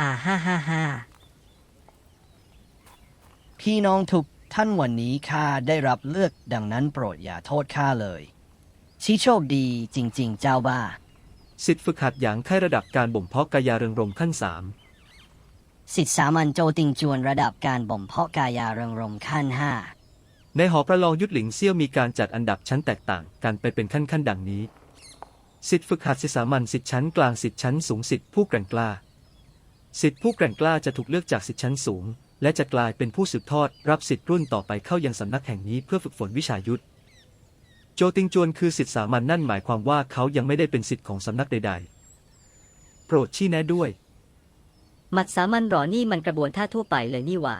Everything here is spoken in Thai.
อ่าฮ่าฮ่าฮ่าพี่น้องทุกท่านวันนี้ข้าได้รับเลือกดังนั้นโปรดอย่าโทษข้าเลย ชี้โชคดีจริง ๆ เจ้าบ้า สิทธิฝึกหัดหยางไข้ระดับการบ่มเพาะกายาเริงรมขั้นสามสิทธิสามัญโจติงจวนระดับการบ่มเพาะกายาเริงรมขั้นห้าในหอประลองยุทธหลิงเซี่ยวมีการจัดอันดับชั้นแตกต่างกันไปเป็นขั้นขั้นๆดังนี้ สิทธิฝึกหัดสิทธิสามัญสิทธิชั้นกลางสิทธิชั้นสูงสิทธิผู้แกร่งกล้า สิทธิผู้แกร่งกล้าจะถูกเลือกจากสิทธิชั้นสูง และจะกลายเป็นผู้สืบทอดรับสิทธิรุ่นต่อไปเข้ายังสำนักแห่งนี้เพื่อฝึกฝนวิชายุทธโจติงจวนคือสิทธิสามัญนั่นหมายความว่าเขายังไม่ได้เป็นสิทธิของสำนักใด ๆ โปรดชี้แนะด้วย หมัดสามัญหรอนี่มันกระบวนท่าทั่วไปเลยนี่หว่า